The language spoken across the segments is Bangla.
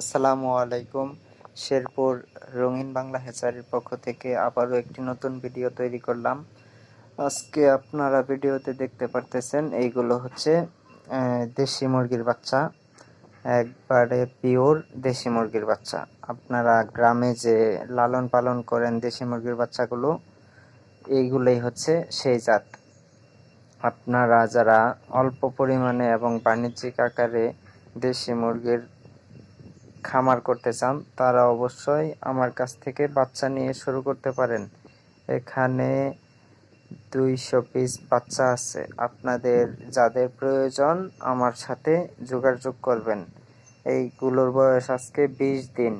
আসসালামু আলাইকুম। শেরপুর রঙিন বাংলা হেচারির পক্ষ থেকে আবারও একটি নতুন ভিডিও তৈরি করলাম। আজকে আপনারা ভিডিওতে দেখতে পারতেছেন, এইগুলো হচ্ছে দেশি মুরগির বাচ্চা। একবারে পিওর দেশি মুরগির বাচ্চা। আপনারা গ্রামে যে লালন পালন করেন দেশি মুরগির বাচ্চাগুলো, এইগুলোই হচ্ছে সেই জাত। আপনারা যারা অল্প পরিমাণে এবং বাণিজ্যিক আকারে দেশি মুরগির খামার করতে চান, তারা অবশ্যই আমার কাছ থেকে বাচ্চা নিয়ে শুরু করতে পারেন। এখানে দুইশো পিস বাচ্চা আছে। আপনাদের যাদের প্রয়োজন আমার সাথে যোগাযোগ করবেন। এইগুলোর বয়স আজকে বিশ দিন।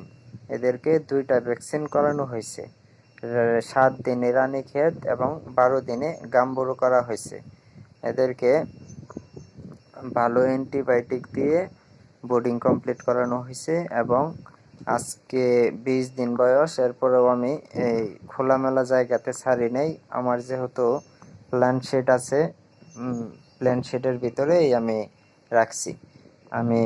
এদেরকে দুইটা ভ্যাকসিন করানো হয়েছে। সাত দিনে রানীক্ষেত এবং বারো দিনে গাম্বুরু করা হয়েছে। এদেরকে ভালো অ্যান্টিবায়োটিক দিয়ে বোর্ডিং কমপ্লিট করানো হয়েছে এবং আজকে বিশ দিন বয়স, এরপরেও আমি এই খোলামেলা জায়গাতে ছাড়ি নেই। আমার যেহেতু প্ল্যান শেড আছে প্ল্যান শেডের ভিতরেই আমি রাখছি। আমি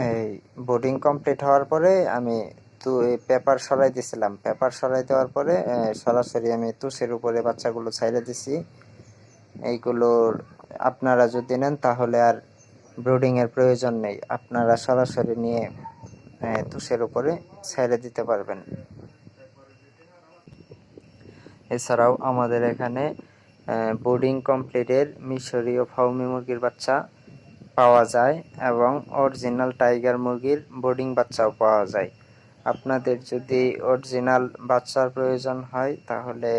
এই বোর্ডিং কমপ্লিট হওয়ার পরে আমি তো পেপার সরাই দিছিলাম পেপার সরাই দেওয়ার পরে সরাসরি আমি তুষের উপরে বাচ্চাগুলো ছাইড়ে দিছি। এইগুলোর আপনারা যদি নেন তাহলে আর ব্রুডিং এর প্রয়োজন নেই। আপনারা সরাসরি নিয়ে তুষের উপরে ছেড়ে দিতে পারবেন। এছাড়াও আমাদের এখানে বোর্ডিং কমপ্লিটের মিশরীয় ফাউমি মুরগির বাচ্চা পাওয়া যায় এবং অরিজিনাল টাইগার মুরগির বোর্ডিং বাচ্চাও পাওয়া যায়। আপনাদের যদি অরিজিনাল বাচ্চার প্রয়োজন হয়, তাহলে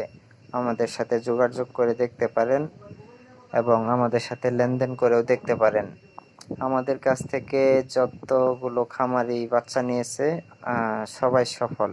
আমাদের সাথে যোগাযোগ করে দেখতে পারেন এবং আমাদের সাথে লেনদেন করেও দেখতে পারেন। আমাদের কাছ থেকে যতগুলো খামারি বাচ্চা নিয়েছে সবাই সফল।